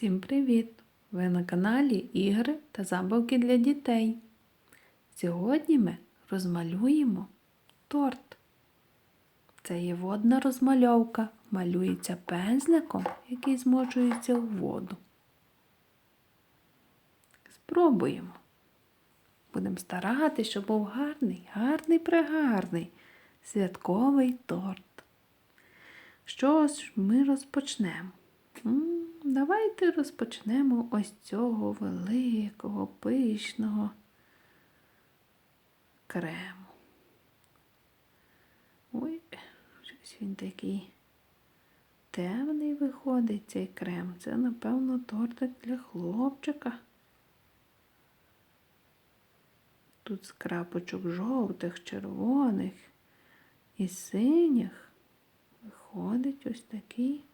Всім привіт! Ви на каналі Ігри та забавки для дітей. Сьогодні ми розмалюємо торт. Це є водна розмальовка, малюється пензликом, який змочується в воду. Спробуємо. Будемо старатися, щоб був гарний, гарний пригарний святковий торт. Що ж ми розпочнемо? Давайте розпочнемо ось цього великого, пишного крему. Ой, щось він такий темний виходить цей крем. Це, напевно, тортик для хлопчика. Тут з крапочок жовтих, червоних і синіх виходить ось такий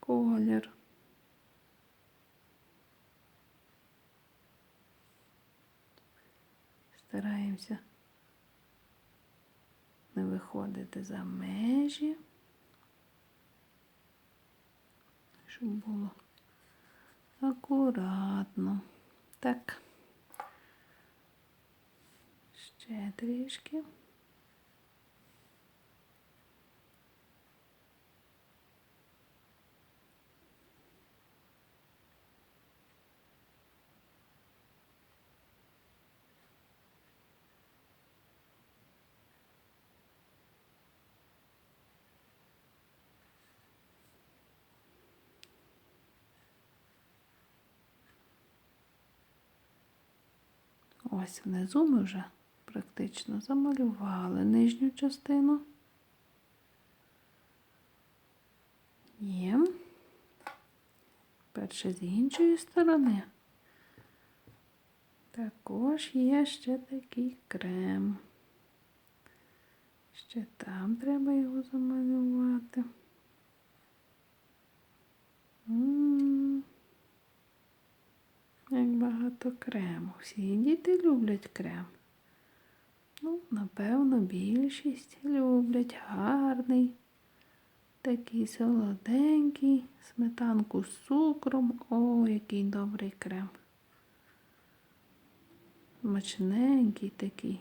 колір. Стараємося не виходити за межі, щоб було акуратно. Так, ще трішки. Ось внизу ми вже практично замалювали нижню частину. Є. Перше з іншої сторони. Також є ще такий крем. Ще там треба його замалювати. М. Як багато крему. Всі діти люблять крем. Ну, напевно, більшість люблять гарний, такий солоденький, сметанку з цукром. О, який добрий крем. Смачненький такий.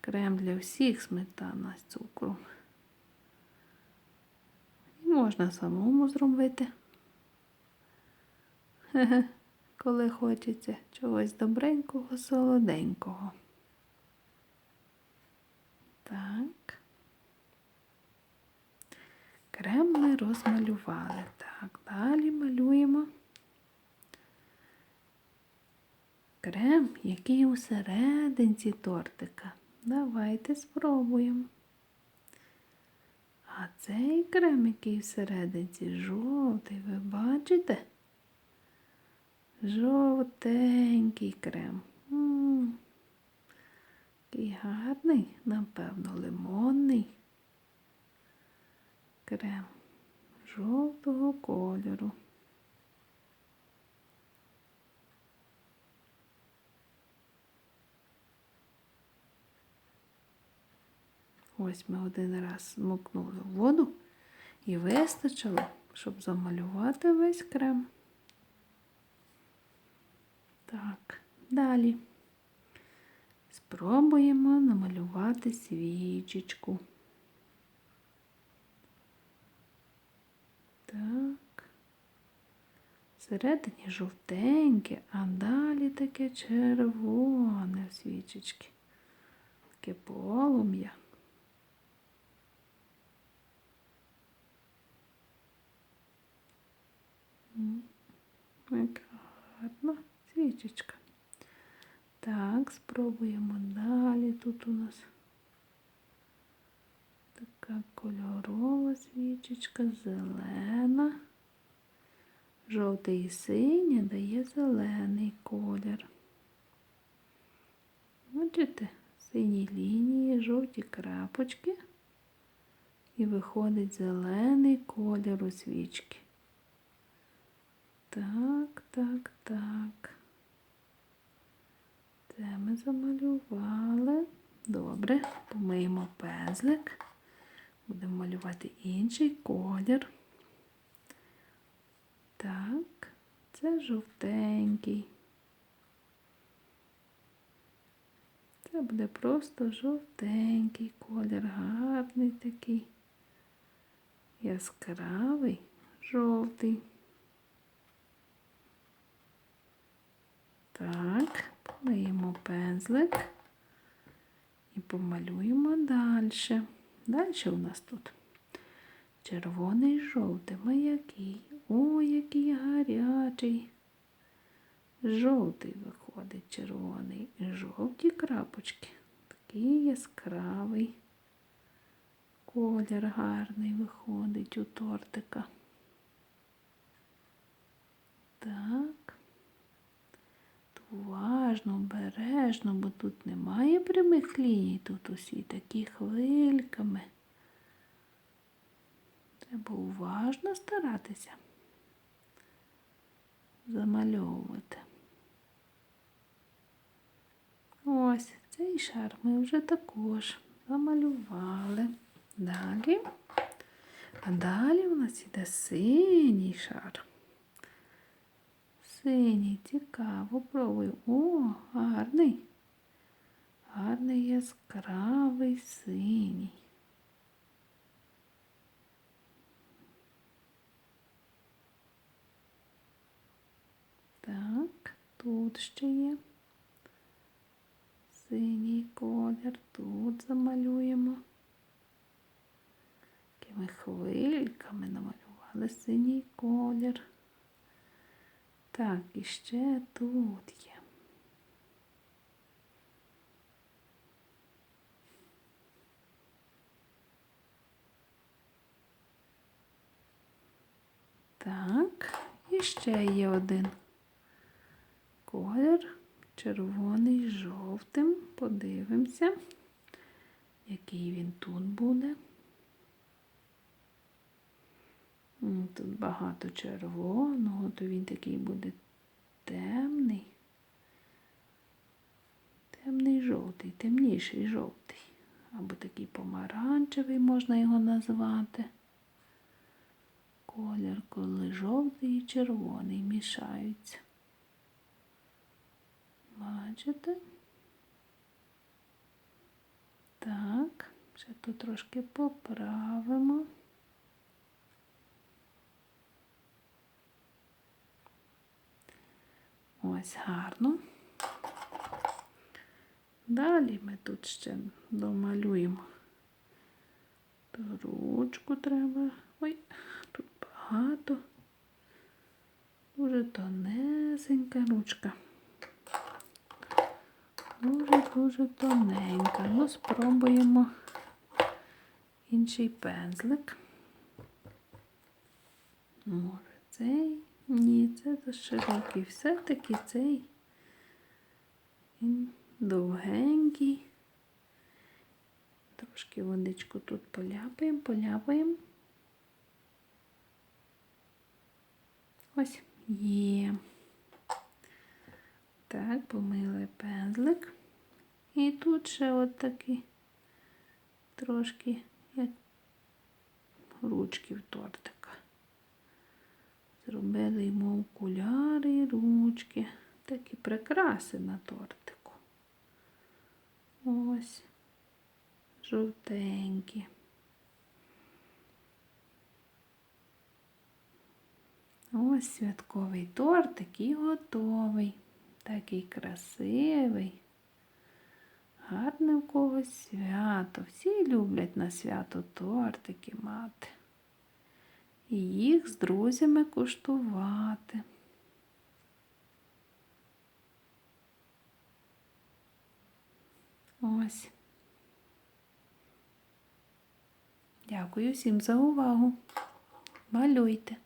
Крем для всіх сметана з цукром. І можна самому зробити. Коли хочеться чогось добренького, солоденького. Так. Крем ми розмалювали. Так, далі малюємо крем, який у серединці тортика. Давайте спробуємо. А цей крем, який всерединці жовтий, ви бачите? Жовтенький крем. М, Який гарний, напевно, лимонний крем жовтого кольору. Ось ми один раз змокнули в воду і вистачило, щоб замалювати весь крем. Так, далі спробуємо намалювати свічечку. Так. Всередині жовтеньке, а далі таке червоне свічечки. Таке полум'я. Гарна свічечка. Так, спробуємо далі. Тут у нас така кольорова свічечка, зелена. Жовтий і синє дає зелений колір. Бачите, сині лінії, жовті крапочки. І виходить зелений колір у свічки. Так, так, так. Це ми замалювали. Добре, помиємо пензлик. Будемо малювати інший колір. Так, це жовтенький. Це буде просто жовтенький колір, гарний такий, яскравий, жовтий. Так, пензлик і помалюємо далі. Далі у нас тут червоний жовтий. Ми який? О, який гарячий. Жовтий виходить червоний. І жовті крапочки. Такий яскравий. Колір гарний виходить у тортика. Так. Уважно, обережно, бо тут немає прямих ліній, тут усі такі хвильками. Треба уважно старатися замальовувати. Ось цей шар ми вже також замалювали. Далі. А далі у нас іде синій шар. Синій, цікаво, пробую. О, гарний. Гарний яскравий синій. Так, тут ще є. Синій колір. Тут замалюємо. Такими хвильками намалювали синій колір. Так, і ще тут є. Так, і ще є один колір, червоний з жовтим. Подивимося, який він тут буде. М, Тут багато червоного, то він такий буде темний. Темний жовтий, темніший жовтий. Або такий помаранчевий можна його назвати. Колір, коли жовтий і червоний мішаються. Бачите? Так, ще тут трошки поправимо. Ось гарно. Далі ми тут ще домалюємо. Ручку треба. Ой, тут багато. Дуже тонесенька ручка. Дуже-дуже тоненька. Ну, спробуємо інший пензлик. Може, цей? Ні, це за широкий. Все-таки цей він довгенький. Трошки водичку тут поляпаємо, поляпаємо. Ось є. Так, помили пензлик. І тут ще от трошки як ручки в тортика. Зробили йому окуляри ручки. Такі прикраси на тортику. Ось жовтенькі. Ось святковий тортик і готовий. Такий красивий. Гарне у когось свято. Всі люблять на свято тортики мати. І їх з друзями куштувати. Ось. Дякую всім за увагу. Малюйте.